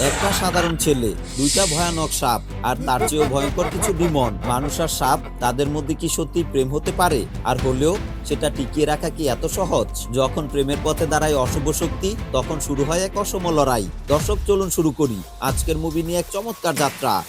একটা সাধারণ ছেলে, দুইটা ভয়ানক সাপ, আর তার চেয়েও ভয়ঙ্কর কিছু ডিমন মানুষ আর সাপ, তাদের মধ্যে কি সত্যি প্রেম হতে পারে? আর হলেও সেটা টিকিয়ে রাখা কি এত সহজ? যখন প্রেমের পথে দাঁড়ায় অশুভ শক্তি, তখন শুরু হয় এক অসম লড়াই। দর্শক, চলুন শুরু করি। আজকের মুভি নিয়ে এক চমৎকার যাত্রা।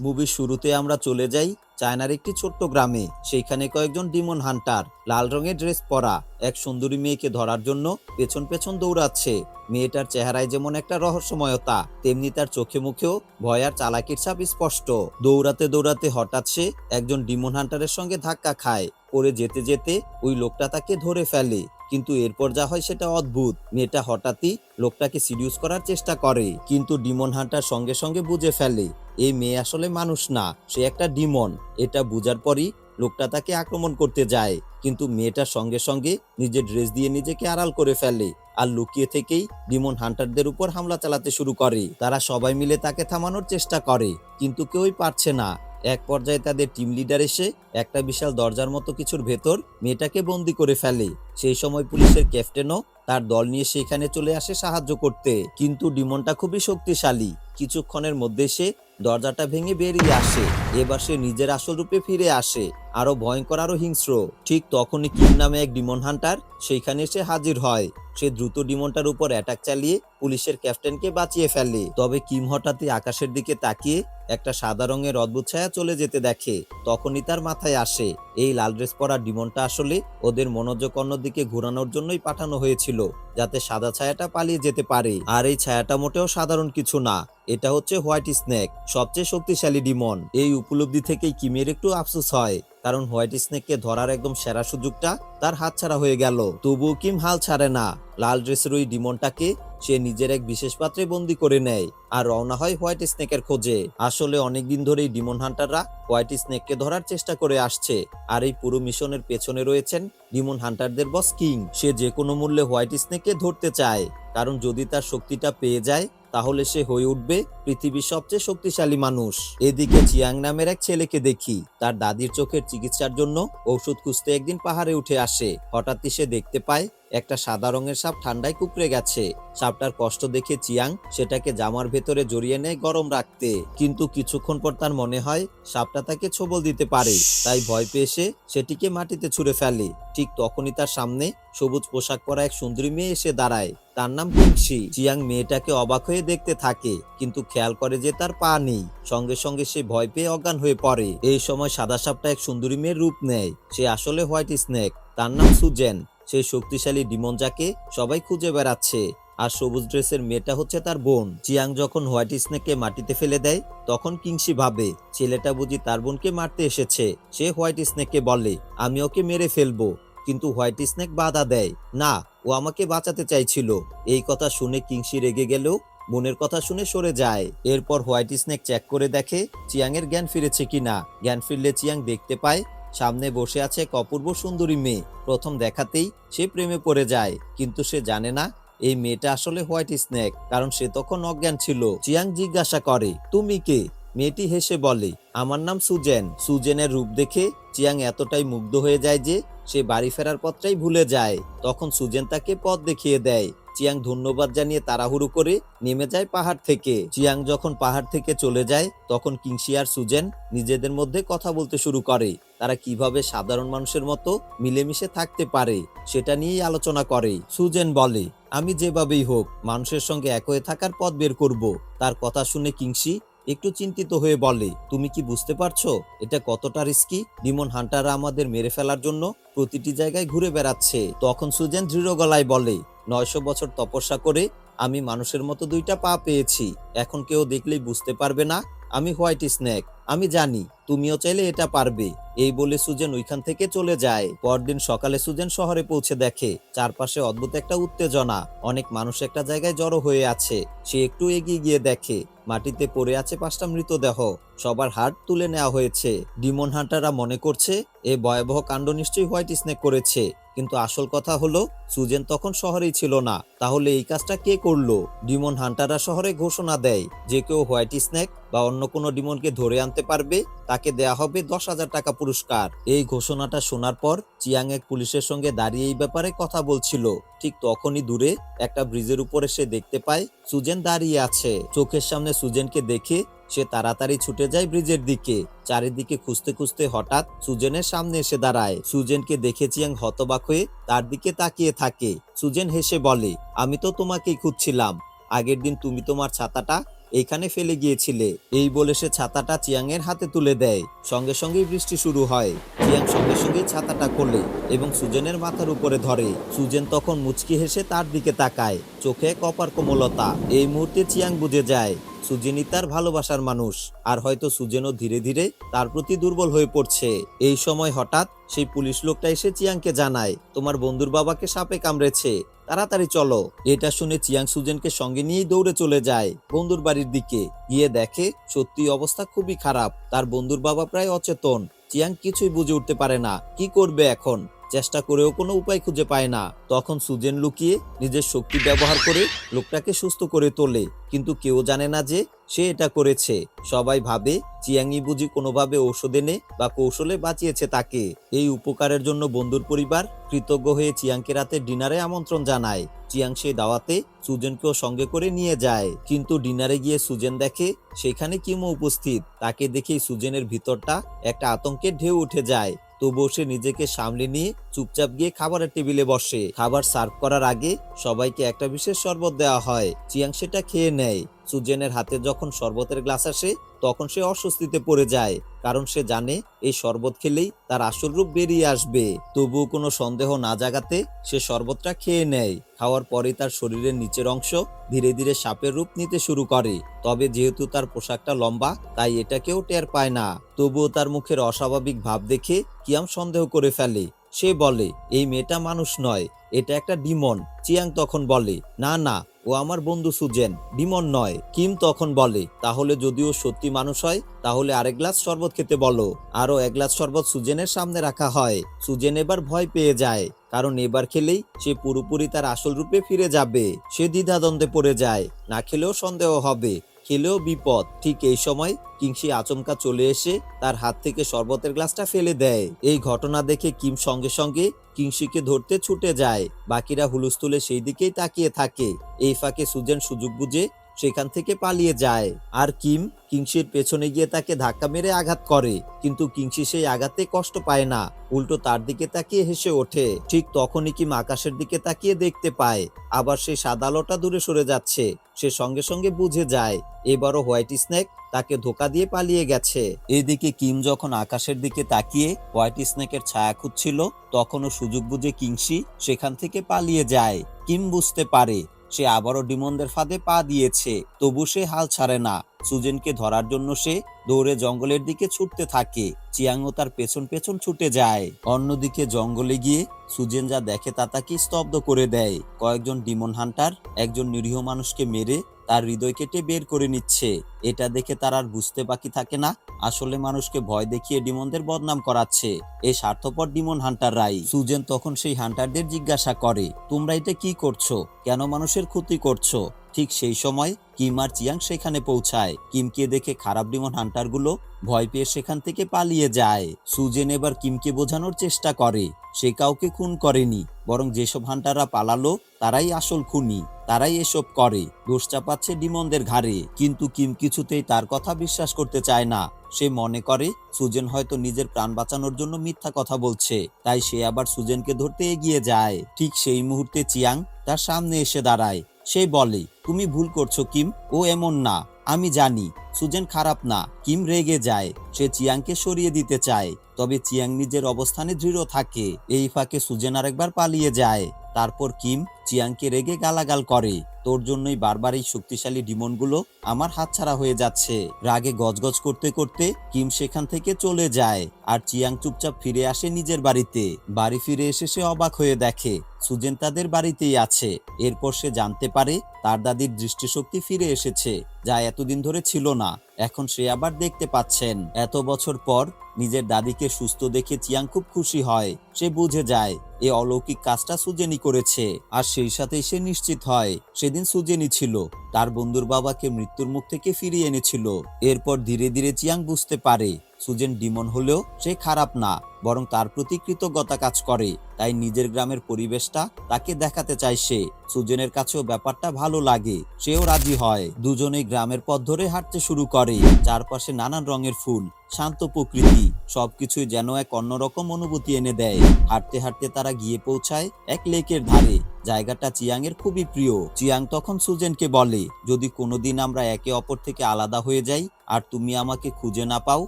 মুভির শুরুতে আমরা চলে যাই চায়নার একটি ছোট্ট গ্রামে, সেইখানে কয়েকজন ডিমন হান্টার লাল রঙের ড্রেস পরা এক সুন্দরী মেয়েকে ধরার জন্য পেছন পেছন দৌড়াচ্ছে। মেয়েটার চেহারায় যেমন একটা রহস্যময়তা, তেমনি তার চোখে মুখেও ভয় আর চালাকির ছাপ স্পষ্ট। দৌড়াতে দৌড়াতে হঠাৎ সে একজন ডিমন হান্টারের সঙ্গে ধাক্কা খায় পরে যেতে যেতে ওই লোকটা তাকে ধরে ফেলে। কিন্তু এরপর যা হয় সেটা অদ্ভুত। মেয়েটা হঠাৎই লোকটাকে সিডিউস করার চেষ্টা করে, কিন্তু ডিমন হান্টার সঙ্গে সঙ্গে বুঝে ফেলে এই মেয়ে আসলে মানুষ না, সে একটা ডিমন এটা বুঝার পরই লোকটা তাকে আক্রমণ করতে যায়, কিন্তু মেয়েটার সঙ্গে সঙ্গে নিজের ড্রেস দিয়ে নিজেকে আড়াল করে ফেলে আর লুকিয়ে থেকেই ডিমন হান্টারদের উপর হামলা চালাতে শুরু করে। তারা সবাই মিলে তাকে থামানোর চেষ্টা করে, কিন্তু কেউই পারছে না। এক পর্যায়ে তাদের টিম লিডার এসে একটা বিশাল দরজার মতো কিছুর ভেতর মেয়েটাকে বন্দি করে ফেলে। সেই সময় পুলিশের ক্যাপ্টেনও তার দল নিয়ে সেখানে চলে আসে সাহায্য করতে। কিন্তু ডিমনটা খুবই শক্তিশালী। কিছুক্ষণের মধ্যে সে দরজাটা ভেঙে বেরিয়ে আসে। এবার সে নিজের আসল রূপে ফিরে আসে। আরও ভয়ঙ্কর আরও হিংস্র। ঠিক তখনই কিম নামে এক ডিমন হান্টার সেইখানে এসে হাজির হয়। সে দ্রুত ডিমনটার উপর অ্যাটাক চালিয়ে পুলিশের ক্যাপ্টেনকে বাঁচিয়ে ফেলে। তবে কিম হঠাৎই আকাশের দিকে তাকিয়ে একটা সাদা রঙের অদ্ভুত ছায়া চলে যেতে দেখে। তখনই তার মাথায় আসে। এই লাল ড্রেস পরা ডিমনটা আসলে ওদের মনোযোগ অন্যদিকে ঘোরানোর জন্যই পাঠানো হয়েছিল, যাতে সাদা ছায়াটা পালিয়ে যেতে পারে। আর এই ছায়াটা মোটেও সাধারণ কিছু না, এটা হচ্ছে হোয়াইট স্নেক, সবচেয়ে শক্তিশালী ডিমন। এই উপলব্ধি থেকেই কিমের একটু আফসোস হয়, কারণ হোয়াইট স্নেককে ধরার একদম সেরা সুযোগটা তার হাতছাড়া হয়ে গেল। তবুও কিম হাল ছাড়ে না। লাল ড্রেসের ওই ডিমনটাকে সে নিজের এক বিশেষ পাত্রে বন্দি করে নেয় আর রওনা হয় হোয়াইট স্নেকের খোঁজে। আসলে অনেকদিন ধরেই ডিমন হান্টাররা হোয়াইট স্নেককে ধরার চেষ্টা করে আসছে আর এই পুরো মিশনের পেছনে রয়েছেন ডিমন হান্টারদের বস কিং। সে যে কোনো মূল্যে হোয়াইট স্নেককে ধরতে চায়, কারণ যদি তার শক্তিটা পেয়ে যায়, তাহলে সে হয়ে উঠবে পৃথিবীর সবচেয়ে শক্তিশালী মানুষ। এদিকে চিয়াং নামের এক ছেলেকে দেখি, তার দাদির চোখের চিকিৎসার জন্য ঔষধ খুঁজতে একদিন পাহাড়ে উঠে আসে। হঠাৎই সে দেখতে পায় একটা সাদা রঙের সাপ ঠান্ডায় কুকড়ে গেছে। সাপটার কষ্ট দেখে চিয়াং সেটাকে জামার ভেতরে জড়িয়ে নেয় গরম রাখতে। কিন্তু কিছুক্ষণ পর তার মনে হয়, সাপটা তাকে ছোবল দিতে পারে। তাই ভয় পেয়ে সে সেটিকে মাটিতে ছুঁড়ে ফেলে। ঠিক তখনই তার সামনে সবুজ পোশাক পরা এক সুন্দরী মেয়ে এসে দাঁড়ায়। তার নাম কিংসি চিয়াং মেয়েটাকে অবাক হয়ে দেখতে থাকে, কিন্তু খেয়াল করে যে তার পা নেই। সঙ্গে সঙ্গে সে ভয় পেয়ে অজ্ঞান হয়ে পড়ে। এই সময় সাদা সাপটা এক সুন্দরী মেয়ের রূপ নেয়। সে আসলে হোয়াইট স্নেক। তার নাম সুজেন। সেই শক্তিশালী ডিমন যাকে সবাই খুঁজে বেড়াচ্ছে। আর সবুজ ড্রেসের মেয়েটা হচ্ছে তার বোন। চিয়াং যখন হোয়াইট স্নেককে মাটিতে ফেলে দেয়, তখন কিংসি ভাবে, ছেলেটা বুঝি তার বোনকে মারতে এসেছে। সে হোয়াইট স্নেককে বলে, আমি ওকে মেরে ফেলব। কিন্তু হোয়াইট স্নেক বাধা দেয়, না, ও আমাকে বাঁচাতে চাইছিল। এই কথা শুনে কিংসি রেগে গেলেও বোনের কথা শুনে সরে যায়। এরপর হোয়াইট স্নেক চেক করে দেখে চিয়াংয়ের জ্ঞান ফিরেছে কিনা? জ্ঞান ফিরলে চিয়াং দেখতে পায় সামনে বসে আছে এক অপূর্ব সুন্দরী মেয়ে। প্রথম দেখাতেই সে প্রেমে পড়ে যায়, কিন্তু সে জানে না, এই মেয়েটা আসলে হোয়াইট স্নেক, কারণ সে তখন অজ্ঞান ছিল। চিয়াং জিজ্ঞাসা করে, তুমি কে? মেয়েটি হেসে বলে, আমার নাম সুজেন। সুজেনের রূপ দেখে চিয়াং এতটাই মুগ্ধ হয়ে যায় যে সে বাড়ি ফেরার পথটাই ভুলে যায়। তখন সুজেন তাকে পথ দেখিয়ে দেয়। চিয়াং ধন্যবাদ জানিয়ে তাড়াহুড়ো করে নেমে যায় পাহাড় থেকে। চিয়াং যখন পাহাড় থেকে চলে যায়, তখন কিংসি আর সুজেন নিজেদের মধ্যে কথা বলতে শুরু করে। তারা কীভাবে সাধারণ মানুষের মতো মিলেমিশে থাকতে পারে সেটা নিয়েই আলোচনা করে। সুজেন বলে, আমি যেভাবেই হোক, মানুষের সঙ্গে এক হয়ে থাকার পথ বের করব। তার কথা শুনে কিংসি একটু চিন্তিত হয়ে বলে, তুমি কি বুঝতে পারছ? এটা কতটা রিস্কি ডিমন হান্টাররা আমাদের মেরে ফেলার জন্য প্রতিটি জায়গায় ঘুরে বেড়াচ্ছে। তখন সুজেন দৃঢ় গলায় বলে, নয়শো বছর তপস্যা করে আমি মানুষের মতো দুইটা পা পেয়েছি। এখন কেউ দেখলেই বুঝতে পারবে না, আমি হোয়াইট স্নেক, আমি জানি তুমিও চাইলে এটা পারবে। এই বলে সুজেন ওইখান থেকে চলে যায়। পরদিন সকালে সুজেন শহরে পৌঁছে দেখে, চারপাশে অদ্ভুত একটা উত্তেজনা। অনেক মানুষ একটা জায়গায় জড়ো হয়ে আছে। সে একটু এগিয়ে গিয়ে দেখে, মাটিতে পড়ে আছে পাঁচটা মৃতদেহ। সবার হাট তুলে নেওয়া হয়েছে। ডিমন হান্টাররা মনে করছে, এ ভয়াবহ কাণ্ড নিশ্চয়ই হোয়াইট স্নেক করেছে। কিন্তু আসল কথা হলো, সুজেন তখন শহরেই ছিল না। তাহলে এই কাজটা কে করল? ডিমন হান্টাররা শহরে ঘোষণা দেয়, যে কেউ হোয়াইট স্নেক বা অন্য কোনো ডিমনকে ধরে আনতে পারবে তাকে দেয়া হবে দশ হাজার টাকা পুরস্কার। এই ঘোষণাটা শোনার পর চিয়াং এক পুলিশের সঙ্গে দাঁড়িয়ে এই ব্যাপারে কথা বলছিল। ঠিক তখনই দূরে একটা ব্রিজের উপরে সে দেখতে পায় সুজেন দাঁড়িয়ে আছে। চোখের সামনে সুজেনকে দেখে সে তাড়াতাড়ি ছুটে যায় ব্রিজের দিকে। চারিদিকে খুঁজতে খুঁজতে হঠাৎ সুজেনের সামনে এসে দাঁড়ায়। সুজেনকে দেখে চিয়াং হতবাক হয়ে তার দিকে তাকিয়ে থাকে। সুজেন হেসে বলে, আমি তো তোমাকেই খুঁজছিলাম। আগের দিন তুমি তোমার ছাতাটা এইখানে ফেলে গিয়েছিলে। এই বলে সে ছাতাটা চিয়াং এর হাতে তুলে দেয়। সঙ্গে সঙ্গেই বৃষ্টি শুরু হয়। চিয়াং সঙ্গে সঙ্গেই ছাতাটা খোলে এবং সুজেনের মাথার উপরে ধরে। সুজেন তখন মুচকি হেসে তার দিকে তাকায়। চোখে কপার কোমলতা। এই মুহূর্তে চিয়াং বুঝে যায়, সুজেনই তার ভালোবাসার মানুষ। আর হয়তো সুজেনও ধীরে ধীরে তার প্রতি দুর্বল হয়ে পড়ছে। এই সময় হঠাৎ সেই পুলিশ লোকটা এসে চিয়াংকে জানায়, তোমার বন্ধুর বাবাকে সাপে কামড়েছে। তাড়াতাড়ি চলো। এটা শুনে চিয়াং সুজেনকে সঙ্গে নিয়েই দৌড়ে চলে যায় বন্ধুর বাড়ির দিকে। গিয়ে দেখে সত্যি অবস্থা খুবই খারাপ। তার বন্ধুর বাবা প্রায় অচেতন। চিয়াং কিছুই বুঝে উঠতে পারে না। কি করবে এখন? চেষ্টা করেও কোনো উপায় খুঁজে পায় না। তখন সুজেন লুকিয়ে নিজের শক্তি ব্যবহার করে লোকটাকে সুস্থ করে তোলে। কিন্তু কেউ জানে না যে সে এটা করেছে। সবাই ভাবে চিয়াংই বুঝি কোনোভাবে ঔষধ এনে বা কৌশলে বাঁচিয়েছে তাকে। এই উপকারের জন্য বন্ধুর পরিবার কৃতজ্ঞ হয়ে চিয়াংকে রাতে ডিনারে আমন্ত্রণ জানায়। চিয়াং সেই দাওয়াতে সুজেনকেও সঙ্গে করে নিয়ে যায়। কিন্তু ডিনারে গিয়ে সুজেন দেখে, সেখানে কিমো উপস্থিত? তাকে দেখেই সুজেনের ভিতরটা একটা আতঙ্কের ঢেউ উঠে যায়। তবুও সে নিজেকে সামলে নিয়ে চুপচাপ গিয়ে খাবারের টেবিলে বসে। খাবার সার্ভ করার আগে সবাইকে একটা বিশেষ শরবত দেওয়া হয়। চিয়াং সেটা খেয়ে নেয়। সুজেনের হাতে যখন শরবতের গ্লাস আসে, তখন সে অস্বস্তিতে পড়ে যায়, কারণ সে জানে এই শরবত খেলেই তার আসল রূপ বেরিয়ে আসবে। তবুও কোনো সন্দেহ না জাগাতে সে শরবতটা খেয়ে নেয়। খাওয়ার পরে তার শরীরের নিচের অংশ ধীরে ধীরে সাপের রূপ নিতে শুরু করে। তবে যেহেতু তার পোশাকটা লম্বা, তাই এটাকেও টের পায় না। তবুও তার মুখের অস্বাভাবিক ভাব দেখে কিয়াম সন্দেহ করে ফেলে। সে বলে, এই মেয়েটা মানুষ নয়, এটা একটা ডিমন। চিয়াং তখন বলে, না না ও আমার বন্ধু সুজেন ডিমন নয়। কিম তখন বলে, তাহলে যদিও সত্যি মানুষ হয়, তাহলে আরেক গ্লাস শরবত খেতে বলো। আরও এক গ্লাস শরবত সুজেনের সামনে রাখা হয়। সুজেন এবার ভয় পেয়ে যায়, কারণ এবার খেলেই সে পুরোপুরি তার আসল রূপে ফিরে যাবে। সে দ্বিধাদ্বন্দ্বে পড়ে যায়, না খেলেও সন্দেহ হবে, খেলেও বিপদ। ঠিক এই সময় কিংসি আচমকা চলে এসে তার হাত থেকে শরবতের গ্লাসটা ফেলে দেয়। এই ঘটনা দেখে কিম সঙ্গে সঙ্গে কিংসিকে ধরতে ছুটে যায়। বাকিরা হুলুস্থুলে সেই দিকেই তাকিয়ে থাকে। এই ফাঁকে সুজেন সুযোগ বুঝে সেখান থেকে পালিয়ে যায়। আর কিম কিংসির পেছনে গিয়ে তাকে ধাক্কা মেরে আঘাত করে। কিন্তু কিংসি সেই আঘাতে কষ্ট পায় না। উল্টো তার দিকে তাকিয়ে হেসে ওঠে। ঠিক তখনই কিম আকাশের দিকে তাকিয়ে দেখতে পায়। আবার সেই সাদা আলোটা দূরে সরে যাচ্ছে। সে সঙ্গে সঙ্গে বুঝে যায়। এবারও হোয়াইট স্নেক তাকে ধোকা দিয়ে পালিয়ে গেছে। এদিকে কিম যখন আকাশের দিকে তাকিয়ে হোয়াইট স্নেকের ছায়া খুঁজছিল, তখনও সুযোগ বুঝে কিংসি সেখান থেকে পালিয়ে যায়। কিম বুঝতে পারে, সে আবারও ডিমনদের ফাঁদে পা দিয়েছে, তবু সে হাল ছাড়ে না। সুজেনকে ধরার জন্য সে দৌড়ে জঙ্গলের দিকে ছুটতে থাকে, চিয়াংও তার পেছন পেছন ছুটে যায়। অন্যদিকে জঙ্গলে গিয়ে সুজেন যা দেখে তা তাকে স্তব্ধ করে দেয়। কয়েকজন ডিমন হান্টার, একজন নিরীহ মানুষকে মেরে তার হৃদয় কেটে বের করে নিচ্ছে। এটা দেখে তার আর বুঝতে বাকি থাকে না। আসলে মানুষকে ভয় দেখিয়ে ডিমনদের বদনাম করাচ্ছে। এ স্বার্থপর ডিমন হান্টার রাই সুজেন তখন সেই হান্টারদের জিজ্ঞাসা করে, তোমরা এটা কি করছ? কেন মানুষের ক্ষতি করছ? ঠিক সেই সময় কিম আর চিয়াং সেখানে পৌঁছায়। কিমকে দেখে খারাপ ডিমন হান্টারগুলো ভয় পেয়ে সেখান থেকে পালিয়ে যায়। সুজেন এবার কিমকে বোঝানোর চেষ্টা করে। সে কাউকে খুন করেনি, বরং যেসব হান্টাররা পালালো, তারাই আসল খুনি, তারাই এসব করে, দোষ চাপাচ্ছে ডিমনদের ঘাড়ে। কিন্তু কিম কিছুতেই তার কথা বিশ্বাস করতে চায় না। সে মনে করে, সুজেন হয়তো নিজের প্রাণ বাঁচানোর জন্য মিথ্যা কথা বলছে, তাই সে আবার সুজেনকে ধরতে এগিয়ে যায়। ঠিক সেই মুহূর্তে চিয়াং তার সামনে এসে দাঁড়ায়। সে বলে, তুমি ভুল করছ, কিম। ও এমন না, আমি জানি, সুজেন খারাপ না, কিম রেগে যায়। সে চিয়াংকে সরিয়ে দিতে চায়, তবে চিয়াং নিজের অবস্থানে দৃঢ় থাকে। এই ফাঁকে সুজেন আরেকবার পালিয়ে যায়। তারপর কিম চিয়াংকে রেগে গালাগাল করে, তোর জন্যই বারবার এই শক্তিশালী ডিমনগুলো আমার হাতছাড়া হয়ে যাচ্ছে। রাগে গজগজ করতে করতে কিম সেখান থেকে চলে যায় আর চিয়াং চুপচাপ ফিরে আসে নিজের বাড়িতে। বাড়ি ফিরে এসে সে অবাক হয়ে দেখে, সুজেন তাদের বাড়িতেই আছে। এরপর সে জানতে পারে তার দাদির দৃষ্টিশক্তি ফিরে এসেছে, যা এতদিন ধরে ছিল না, এখন সে আবার দেখতে পাচ্ছেন। এত বছর পর নিজের দাদিকে সুস্থ দেখে চিয়াং খুব খুশি হয়। সে বুঝে যায়, এ অলৌকিক কাজটা সুজেনি করেছে, আর সেই সাথে সে নিশ্চিত হয়, সেদিন সুজেনি ছিল। তার বন্ধুর বাবাকে মৃত্যুর মুখ থেকে ফিরিয়ে এনেছিল। এরপর ধীরে ধীরে চিয়াং বুঝতে পারে সুজেন ডিমন হলেও সে খারাপ না, বরং তার প্রতি কৃতজ্ঞতা কাজ করে। তাই নিজের গ্রামের পরিবেশটা তাকে দেখাতে চায় সে। সুজেনের কাছেও ব্যাপারটা ভালো লাগে, সেও রাজি হয়। দুজনেই গ্রামের পথ ধরে হাঁটতে শুরু করে। চারপাশে নানান রঙের ফুল, শান্ত প্রকৃতি, সবকিছুই যেন এক অন্যরকম অনুভূতি এনে দেয়। হাঁটতে হাঁটতে তারা গিয়ে পৌঁছায় এক লেকের ধারে। জায়গাটা চিয়াং এর খুবই প্রিয়। চিয়াং তখন সুজেনকে বলে, যদি কোনোদিন আমরা একে অপর থেকে আলাদা হয়ে যাই আর তুমি আমাকে খুঁজে না পাও,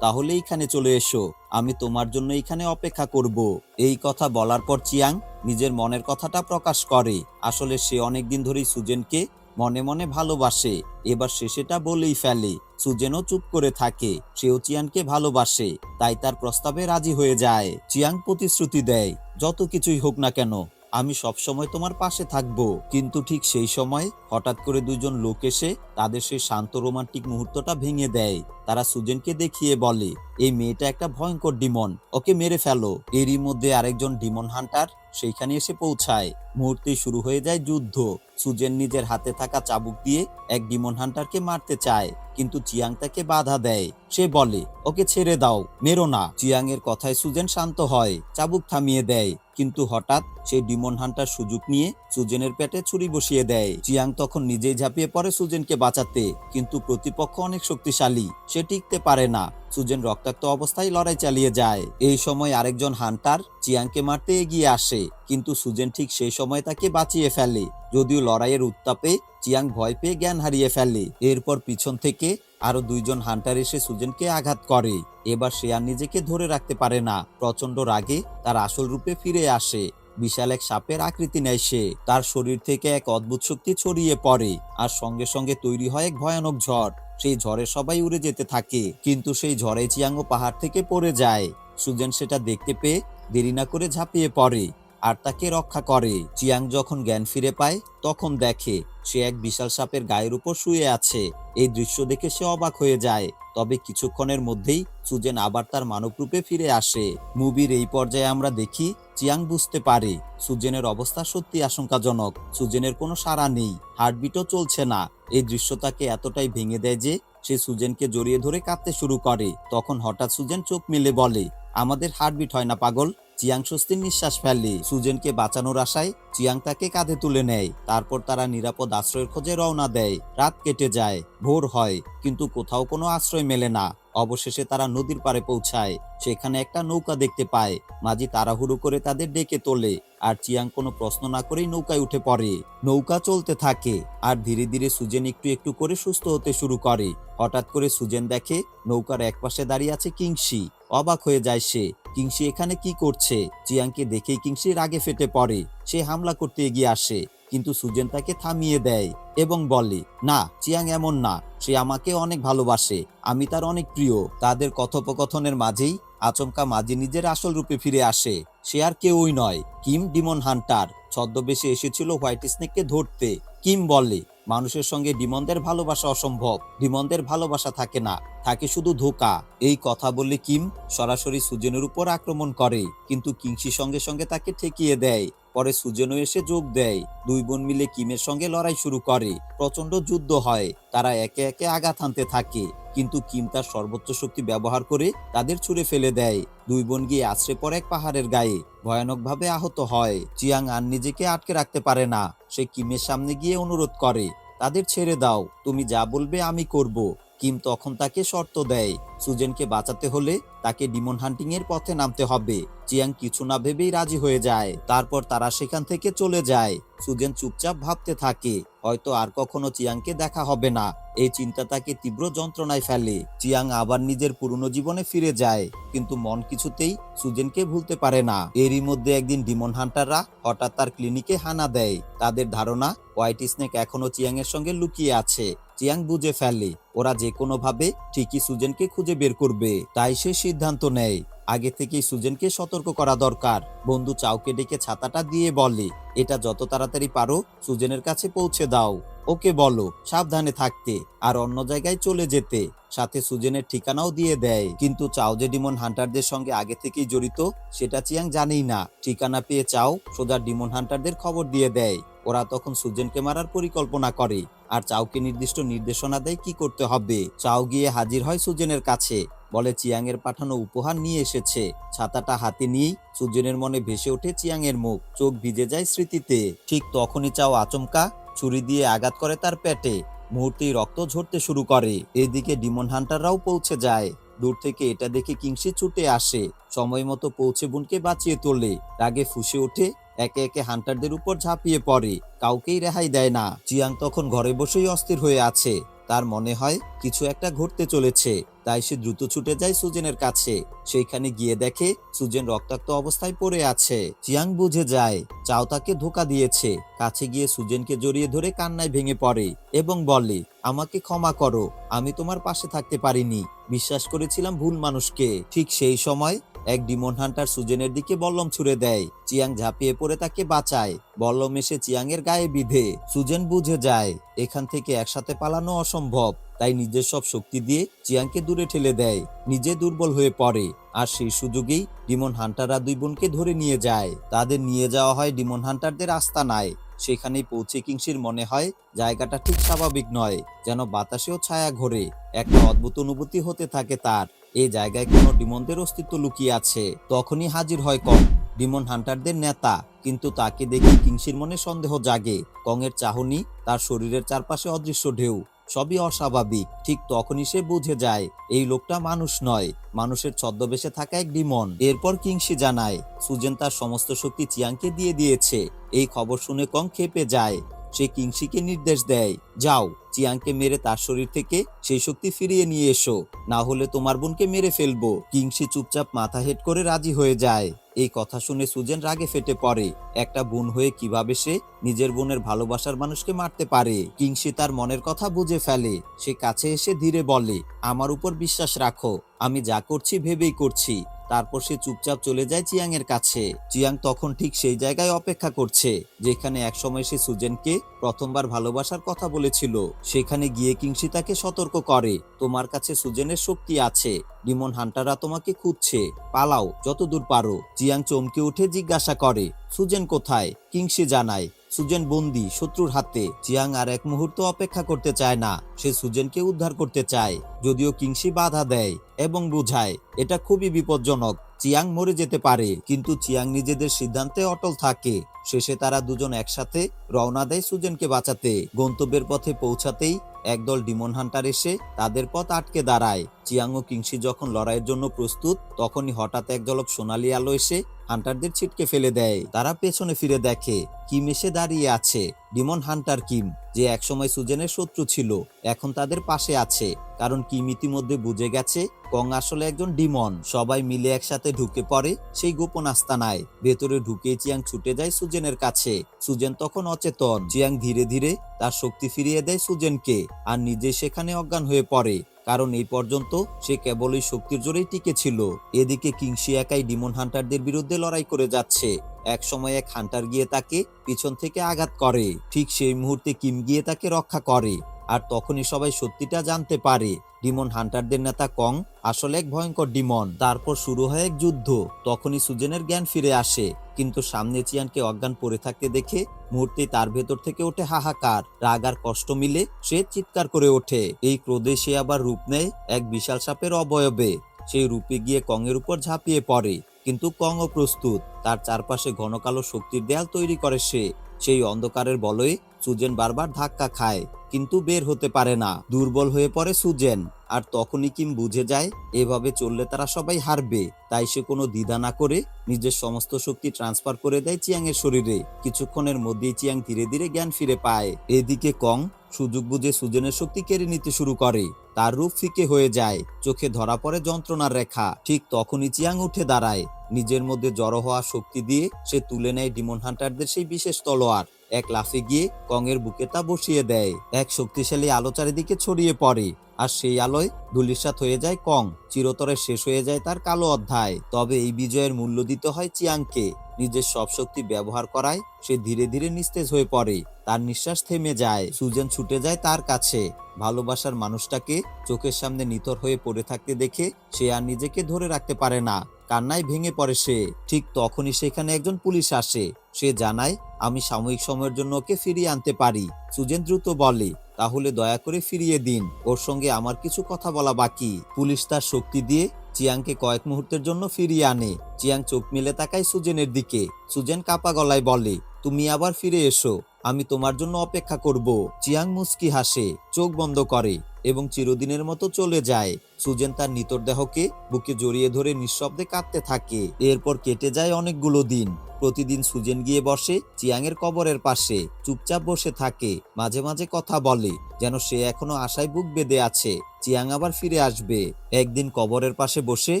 তাহলে এখানে চলে এসো। আমি তোমার জন্য এখানে অপেক্ষা করব। এই কথা বলার পর চিয়াং নিজের মনের কথাটা প্রকাশ করে। আসলে সে অনেকদিন ধরেই সুজেনকে মনে মনে ভালোবাসে। এবার সে সেটা বলেই ফেলে। সুজেনও চুপ করে থাকে। সেও চিয়ানকে ভালোবাসে। তাই তার প্রস্তাবে রাজি হয়ে যায়। চিয়াং প্রতিশ্রুতি দেয়, যত কিছুই হোক না কেন আমি সবসময় তোমার পাশে থাকব। কিন্তু ঠিক সেই সময় হঠাৎ করে দুজন লোক এসে তাদের সেই শান্ত রোমান্টিক মুহূর্তটা ভেঙে দেয়। তারা সুজেনকে দেখিয়ে বলে, এই মেয়েটা একটা ভয়ঙ্কর ডিমন। ওকে মেরে ফেলো। এরই মধ্যে আরেকজন ডিমন হান্টার সেইখানে এসে পৌঁছায়। মুহূর্তে শুরু হয়ে যায় যুদ্ধ। সুজেন নিজের হাতে থাকা চাবুক দিয়ে এক ডিমন হান্টারকে মারতে চায়, কিন্তু চিয়াং তাকে বাধা দেয়। সে বলে, ওকে ছেড়ে দাও, মেরো না। চিয়াং এর কথায় সুজেন শান্ত হয়, চাবুক থামিয়ে দেয়। কিন্তু হঠাৎ সেই ডিমন হান্টার সুযোগ নিয়ে সুজেনের পেটে ছুরি বসিয়ে দেয়। চিয়াং তখন নিজেই ঝাঁপিয়ে পড়ে সুজেনকে বাঁচাতে, কিন্তু প্রতিপক্ষ অনেক শক্তিশালী, সে টিকতে পারে না। সুজেন রক্তাক্ত অবস্থায় লড়াই চালিয়ে যায়। এই সময় আরেকজন হান্টার চিয়াংকে মারতে এগিয়ে আসে, কিন্তু সুজেন ঠিক সেই সময় তাকে বাঁচিয়ে ফেলে, যদিও লড়াইয়ের উত্তাপে চিয়াং ভয় পেয়ে জ্ঞান হারিয়ে ফেলে। এরপর পিছন থেকে আরও দুইজন হান্টার এসে সুজেনকে আঘাত করে। এবার সে আর নিজেকে ধরে রাখতে পারে না। প্রচণ্ড রাগে তার আসল রূপে ফিরে আসে। বিশাল এক সাপের আকৃতি নেয় সে। তার শরীর থেকে এক অদ্ভুত শক্তি ছড়িয়ে পড়ে, আর সঙ্গে সঙ্গে তৈরি হয় এক ভয়ানক ঝড়। সেই ঝড়ে সবাই উড়ে যেতে থাকে, কিন্তু সেই ঝড়ে চিয়াঙ্গো পাহাড় থেকে পড়ে যায়। সুজেন সেটা দেখতে পেয়ে দেরি না করে ঝাঁপিয়ে পড়ে। আর তাকে রক্ষা করে। চিয়াং যখন জ্ঞান ফিরে পায়, তখন দেখে সে এক বিশাল সাপের গায়ের উপর শুয়ে আছে। এই দৃশ্য দেখে সে অবাক হয়ে যায়। তবে কিছুক্ষণের মধ্যেই সুজেন আবার তার মানব রূপে ফিরে আসে। মুভির এই পর্যায়ে আমরা দেখি, চিয়াং বুঝতে পারে সুজেনের অবস্থা সত্যি আশঙ্কাজনক। সুজেনের কোনো সাড়া নেই, হার্টবিটও চলছে না। এই দৃশ্য তাকে এতটাই ভেঙে দেয় যে সে সুজেনকে জড়িয়ে ধরে কাঁদতে শুরু করে। তখন হঠাৎ সুজেন চোখ মেলে বলে, আমাদের হার্টবিট হয় না, পাগল। চিয়াং স্বস্তির নিঃশ্বাস ফেলে। সুজেনকে বাঁচানোর আশায় চিয়াং তাকে কাঁধে তুলে নেয়। তারপর তারা নিরাপদ আশ্রয়ের খোঁজে রওনা দেয়। রাত কেটে যায়, ভোর হয়, কিন্তু কোথাও কোনো আশ্রয় মেলে না। অবশেষে তারা নদীর পাড়ে পৌঁছায়। সেখানে একটা নৌকা দেখতে পায়। মাঝি তাড়াহুড়ো করে তাদের ডেকে তোলে আর চিয়াং কোনো প্রশ্ন না করেই নৌকায় উঠে পড়ে। নৌকা চলতে থাকে আর ধীরে ধীরে সুজেন একটু একটু করে সুস্থ হতে শুরু করে। হঠাৎ করে সুজেন দেখে নৌকার একপাশে দাঁড়িয়ে আছে কিংসি। অবাক হয়ে যায় সে। কিংসি এখানে কি করছে? চিয়াংকে দেখেই কিংসি রাগে ফেটে পড়ে। সে হামলা করতে এগিয়ে আসে, কিন্তু সুজেন তাকে থামিয়ে দেয় এবং বলে, না, চিয়াং এমন না। সে আমাকে অনেক ভালোবাসে। আমি তার অনেক প্রিয়। তাদের কথোপকথনের মাঝেই আচমকা মাঝি নিজের আসল রূপে ফিরে আসে। সে আর কেউই নয়। Kim demon hunter. ছদ্মবেশে এসেছিল হোয়াইট স্নেককে ধরতে। কিম বলে মানুষের সঙ্গে ডিমনদের ভালোবাসা অসম্ভব। ডিমনদের ভালোবাসা থাকে না, থাকে শুধু ধোকা। এই কথা বললে কিম সরাসরি সুজনের উপর আক্রমণ করে, কিন্তু কিংসি সঙ্গে সঙ্গে তাকে ঠেকিয়ে দেয়। পরে সুজেনও এসে যোগ দেয়। দুই বোন মিলে কিমের সঙ্গে লড়াই শুরু করে। প্রচণ্ড যুদ্ধ হয়। তারা একে একে আঘাত হানতে থাকে। কিন্তু কিম তার সর্বোচ্চ শক্তি ব্যবহার করে তাদের ছুঁড়ে ফেলে দেয়। দুই বোন গিয়ে আশ্রে পড়ে এক পাহাড়ের গায়ে। ভয়ানকভাবে আহত হয়। চিয়াং আর নিজেকে আটকে রাখতে পারে না। সে কিমের সামনে গিয়ে অনুরোধ করে, তাদের ছেড়ে দাও। তুমি যা বলবে আমি করব। কিম তখন তাকে শর্ত দেয়, সুজেনকে বাঁচাতে হলে তাকে ডিমন হান্টিং এর পথে নামতে হবে। চিয়াং কিছু না ভেবেই রাজি হয়ে যায়। তারপর তারা সেখান থেকে চলে যায়। সুজেন চুপচাপ ভাবতে থাকে, হয়তো আর কখনো চিয়াংকে দেখা হবে না। এই চিন্তা তাকে তীব্র যন্ত্রণায় ফেলে। চিয়াং আবার নিজের পুরনো জীবনে ফিরে যায়, কিন্তু মন কিছুতেই সুজেনকে ভুলতে পারে না। এরই মধ্যে একদিন ডিমন হান্টাররা হঠাৎ তার ক্লিনিকে হানা দেয়। তাদের ধারণা, হোয়াইট স্নেক এখনও চিয়াং এর সঙ্গে লুকিয়ে আছে। চিয়াং বুঝে ফেলে, ওরা যে কোনো ভাবে ঠিকই সুজেনকে খুঁজে বের করবে, তাই সে সিদ্ধান্ত নেয়। আগে থেকেই সুজেনকে সতর্ক করা দরকার। বন্ধু চাউকে ডেকে ছাতাটা দিয়ে বলে, এটা যত তাড়াতাড়ি পারো, সুজেনের কাছে পৌঁছে দাও। ওকে বলো, সাবধানে থাকতে, আর অন্য জায়গায় চলে যেতে। সাথে সুজেনের ঠিকানাও দিয়ে দেয়। কিন্তু চাও যে ডিমন হান্টারদের সঙ্গে আগে থেকেই জড়িত, সেটা চিয়াং জানেই না। ঠিকানা পেয়ে চাও, সোজা ডিমন হান্টারদের খবর দিয়ে দেয়। ওরা তখন সুজেনকে মারার পরিকল্পনা করে। আর চাউকে নির্দিষ্ট নির্দেশনা দেয় কি করতে হবে। চাও গিয়ে হাজির হয় সুজেনের কাছে। বলে চিয়াংয়ের পাঠানো উপহার নিয়ে এসেছে। ছাতাটা হাতে নিয়েই সুজনের মনে ভেসে ওঠে চিয়াংয়ের মুখ। চোখ ভিজে যায় স্মৃতিতে। ঠিক তখনই চাও আচমকা ছুরি দিয়ে আঘাত করে তার পেটে। মুহূর্তেই রক্ত ঝরতে শুরু করে। এদিকে ডিমন হান্টাররাও পৌঁছে যায়। দূর থেকে এটা দেখে কিংসি ছুটে আসে। সময় মতো পৌঁছে বোনকে বাঁচিয়ে তোলে। রাগে ফুসে ওঠে একে একে হান্টারদের উপর ঝাঁপিয়ে পড়ে, কাউকেই রেহাই দেয় না। চিয়াং তখন ঘরে বসেই অস্থির হয়ে আছে। তার মনে হয় কিছু একটা ঘটতে চলেছে, তাই সে দ্রুত ছুটে যায় সুজেনের কাছে। সেইখানে গিয়ে দেখে সুজেন রক্তাক্ত অবস্থায় পড়ে আছে। চিয়াং বুঝে যায়, চাও তাকে ধোকা দিয়েছে। কাছে গিয়ে সুজেনকে জড়িয়ে ধরে কান্নায় ভেঙে পড়ে এবং বলে, আমাকে ক্ষমা করো, আমি তোমার পাশে থাকতে পারিনি। বিশ্বাস করেছিলাম ভুল মানুষকে। ঠিক সেই সময় এক ডিমন হান্টার সুজেনের দিকে বল্লম ছুড়ে দেয়। চিয়াং ঝাঁপিয়ে পড়ে তাকে বাঁচায়। বল্লম এসে চিয়াংয়ের গায়ে বিধে। সুজেন বুঝে যায়, এখান থেকে একসাথে পালানো অসম্ভব। তাই নিজের সব শক্তি দিয়ে চিয়াংকে দূরে ঠেলে দেয়। নিজে দুর্বল হয়ে পড়ে। আর সেই সুযোগেই ডিমন হান্টাররা দুই বোনকে ধরে নিয়ে যায়। তাদের নিয়ে যাওয়া হয় ডিমন হান্টারদের আস্তানায়। সেখানে পৌঁছে কিংসির মনে হয়, জায়গাটা ঠিক স্বাভাবিক নয়, যেন বাতাসেও ছায়া ঘোরে। একটা অদ্ভুত অনুভূতি হতে থাকে তার। এই জায়গায় কোনো ডিমনদের অস্তিত্ব লুকিয়ে আছে। তখনই হাজির হয় কং ডিমন হান্টারদের নেতা, কিন্তু তাকে দেখে কিংসির মনে সন্দেহ জাগে। কংয়ের চাহনি, তার শরীরের চারপাশে অদৃশ্য ঢেউ, সবই অস্বাভাবিক। ঠিক তখনই সে বুঝে যায়, এই লোকটা মানুষ নয়, মানুষের ছদ্মবেশে থাকা এক ডিমন এরপর কিংসি জানায়, সুজেন তার সমস্ত শক্তি চিয়াংকে দিয়ে দিয়েছে। এই খবর শুনে কং খেপে যায়। সে কিংসিকে নির্দেশ দেয়, যাও, চিয়াংকে মেরে তার শরীর থেকে সেই শক্তি ফিরিয়ে নিয়ে এসো, না হলে তোমার বোনকে মেরে ফেলব। কিংসি চুপচাপ মাথা হেট করে রাজি হয়ে যায়। এই কথা শুনে সুজেন রাগে ফেটে পড়ে। একটা বোন হয়ে কীভাবে সে নিজের বোনের ভালোবাসার মানুষকে মারতে পারে? কিংসি তার মনের কথা বুঝে ফেলে। সে কাছে এসে ধীরে বলে, আমার উপর বিশ্বাস রাখো, আমি যা করছি ভেবেই করছি। তারপর সে চুপচাপ চলে যায় চিয়াং এর কাছে। চিয়াং তখন ঠিক সেই জায়গায় অপেক্ষা করছে, যেখানে একসময় সে সুজেনকে প্রথমবার ভালোবাসার কথা বলেছিল। সেখানে গিয়ে কিংসি তাকে সতর্ক করে, তোমার কাছে সুজেনের শক্তি আছে, ডিমন হান্টাররা তোমাকে খুঁজছে, পালাও যত দূর পারো। চিয়াং চমকে উঠে জিজ্ঞাসা করে, সুজেন কোথায়? কিংসি জানায় সুজেন বন্দি, শত্রুর হাতে। চিয়াং আর এক মুহূর্ত অপেক্ষা করতে চায় না। সে সুজেনকে উদ্ধার করতে চায়, যদিও কিংসি বাধা দেয় এবং বোঝায়, এটা খুবই বিপজ্জনক। চিয়াং মরে যেতে পারে, কিন্তু চিয়াং নিজেদের সিদ্ধান্তে অটল থাকে। শেষে তারা দুজন একসাথে রওনা দেয় সুজেনকে বাঁচাতে। গন্তব্যের পথে পৌঁছাতেই একদল ডিমন হান্টার এসে তাদের পথ আটকে দাঁড়ায়। চিয়াং ও কিংসি যখন লড়াইয়ের জন্য প্রস্তুত, তখনই হঠাৎ এক ঝলক সোনালি আলো এসে হান্টারদের ছিটকে ফেলে দেয়। তারা পেছনে ফিরে দেখে, কিম এসে দাঁড়িয়ে আছে, ডিমন হান্টার কিম, যে একসময় সুজেনের শত্রু ছিল, এখন তাদের পাশে আছে। কারণ কিম ইতিমধ্যে বুঝে গেছে, কং আসলে একজন ডিমন। সবাই মিলে একসাথে ঢুকে পড়ে সেই গোপন আস্তানায়। ভেতরে ঢুকে চিয়াং ছুটে যায় সুজেনের কাছে। সুজেন তখন অচেতন। চিয়াং ধীরে ধীরে তার শক্তি ফিরিয়ে দেয় সুজেনকে। আর নিজে সেখানে অজ্ঞান হয়ে পড়ে, কারণ এই পর্যন্ত সে কেবলই শক্তির জোরেই টিকে ছিল এদিকে কিংসি একাই ডিমন হান্টারদের বিরুদ্ধে লড়াই করে যাচ্ছে। এক সময় এক হান্টার গিয়ে তাকে পিছন থেকে আঘাত করে। ঠিক সেই মুহূর্তে কিম গিয়ে তাকে রক্ষা করে, আর তখনই সবাই সত্যিটা জানতে পারে। ডিমন হান্টারদের নেতা কং আসলে এক ভয়ঙ্কর ডিমন। তারপর শুরু হয় এক যুদ্ধ। তখনই সুজেনের জ্ঞান ফিরে আসে। কিন্তু সামনে চিয়ানকে অজ্ঞান পড়ে থাকতে দেখে মুহূর্তেই তার ভেতর থেকে ওঠে হাহাকার। রাগ আর কষ্ট মিলে সে চিৎকার করে ওঠে। এই ক্রোধে সে আবার রূপ নেয় এক বিশাল সাপের অবয়বে। সেই রূপে গিয়ে কংয়ের উপর ঝাঁপিয়ে পড়ে। কিন্তু কংও প্রস্তুত। তার চারপাশে ঘন কালো শক্তির দেয়াল তৈরি করে সে। সেই অন্ধকারের বলয়ে সুজেন বারবার ধাক্কা খায়, কিন্তু বের হতে পারে না। দুর্বল হয়ে পড়ে সুজেন, আর তখনই কিম বুঝে যায়, এভাবে চললে তারা সবাই হারবে। তাই সে কোনো দ্বিধা না করে নিজের সমস্ত শক্তি ট্রান্সফার করে দেয় চিয়াং এর শরীরে। কিছুক্ষণের মধ্যেই চিয়াং ধীরে ধীরে জ্ঞান ফিরে পায়। এদিকে কং সুযোগ বুঝে সুজেনের শক্তি কেড়ে নিতে শুরু করে। তার রূপ ফিকে হয়ে যায়, চোখে ধরা পড়ে যন্ত্রণার রেখা। ঠিক তখনই চিয়াং উঠে দাঁড়ায়। নিজের মধ্যে জড়ো হওয়া শক্তি দিয়ে সে তুলে নেয় ডিমন হান্টারদের সেই বিশেষ তলোয়ার। এক লাফে গিয়ে কংয়ের বুকে তা বসিয়ে দেয়। এক শক্তিশালী আলো চারিদিকে ছড়িয়ে পড়ে আর সেই আলোয় ধুলিসাৎ হয়ে যায় কং। চিরতরে শেষ হয়ে যায় তার কালো অধ্যায়। তবে এই বিজয়ের মূল্য দিতে হয় চিয়াংকে। নিজের সব শক্তি ব্যবহার করায় সে ধীরে ধীরে নিস্তেজ হয়ে পড়ে। তার নিঃশ্বাস থেমে যায়। সুজেন ছুটে যায় তার কাছে। ভালোবাসার মানুষটাকে চোখের সামনে নিথর হয়ে পড়ে থাকতে দেখে সে আর নিজেকে ধরে রাখতে পারে না। কান্নায় ভেঙে পড়ে সে। ঠিক তখনই সেখানে একজন পুলিশ আসে। সে জানায়, আমি সাময়িক সময়ের জন্য ওকে ফিরিয়ে আনতে পারি। সুজেন দ্রুত বলে, তাহলে দয়া করে ফিরিয়ে দিন। ওর সঙ্গে আমার কিছু কথা বলা বাকি। পুলিশ তার শক্তি দিয়ে চিয়াংকে কয়েক মুহূর্তের জন্য ফিরিয়ে আনে। চিয়াং চোখ মেলে তাকায় সুজেনের দিকে। সুজেন কাপা গলায় বলে, তুমি আবার ফিরে এসো। আমি তোমার জন্য অপেক্ষা করব। চিয়াং মুস্কি হাসে, চোখ বন্ধ করে এবং চিরদিনের মতো চলে যায়। সুজেন তার নিতর দেহকে বুকে জড়িয়ে ধরে নিঃশব্দে কাঁদতে থাকে। এরপর কেটে যায় অনেকগুলো দিন। প্রতিদিন সুজেন গিয়ে বসে চিয়াংয়ের কবরের পাশে, চুপচাপ বসে থাকে, মাঝে মাঝে কথা বলে, যেন সে এখনও আশায় বুক বেঁধে আছে। চিয়াং আবার ফিরে আসবে। একদিন কবরের পাশে বসে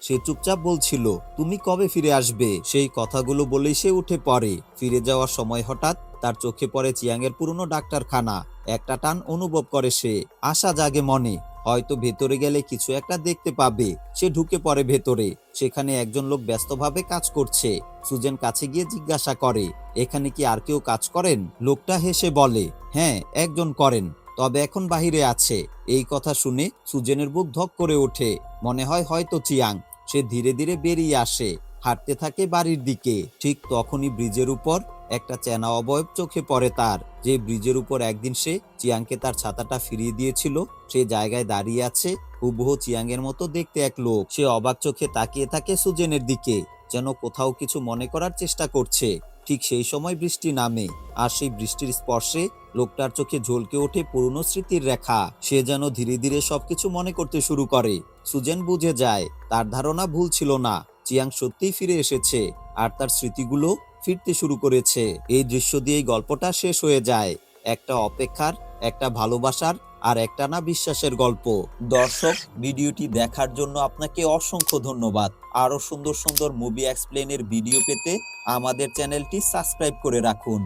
সে চুপচাপ বলছিল, তুমি কবে ফিরে আসবে? সেই কথাগুলো বলেই সে উঠে পড়ে। ফিরে যাওয়ার সময় হঠাৎ তার চোখে পড়ে চিয়াংয়ের পুরনো ডাক্তারখানা। একটা টান অনুভব করে সে। আশা জাগে মনে, হয়তো ভেতরে গেলে কিছু একটা দেখতে পাবে। সে ঢুকে পড়ে ভেতরে। সেখানে একজন লোক ব্যস্তভাবে কাজ করছে। সুজেন কাছে গিয়ে জিজ্ঞাসা করে, এখানে কি আর কেউ কাজ করেন? লোকটা হেসে বলে হ্যাঁ একজন করেন। তবে এখন বাহিরে আছে। এই কথা শুনে সুজেনের বুক ধক করে ওঠে। মনে হয় হয়তো চিয়াং। সে ধীরে ধীরে বেরিয়ে আসে। হাঁটতে থাকে বাড়ির দিকে। ঠিক তখনই ব্রিজের উপর একটা চেনা অবয়ব চোখে পড়ে তার। যে ব্রিজের উপর একদিন সে চিয়াংকে তার ছাতাটা ফিরিয়ে দিয়েছিল, সে জায়গায় দাঁড়িয়ে আছে, হুবহু চিয়াংয়ের মতো দেখতে এক লোক। সে অবাক চোখে তাকিয়ে থাকে সুজেনের দিকে, যেন কোথাও কিছু মনে করার চেষ্টা করছে। ঠিক সেই সময় বৃষ্টি নামে, আর সেই বৃষ্টির স্পর্শে লোকটার চোখে ঝলকে ওঠে পুরনো স্মৃতির রেখা। সে যেন ধীরে ধীরে সবকিছু মনে করতে শুরু করে। সুজেন বুঝে যায়, তার ধারণা ভুল ছিল না। চিয়াং সত্যিই ফিরে এসেছে আর তার স্মৃতিগুলো ফিরতে শুরু করেছে। এই দৃশ্য দিয়েই গল্পটা শেষ হয়ে যায়। একটা অপেক্ষার, একটা ভালোবাসার আর একটা না বিশ্বাসের গল্প। দর্শক, ভিডিওটি দেখার জন্য আপনাকে অসংখ্য ধন্যবাদ। আরও সুন্দর সুন্দর মুভি এক্সপ্লেনের ভিডিও পেতে আমাদের চ্যানেলটি সাবস্ক্রাইব করে রাখুন।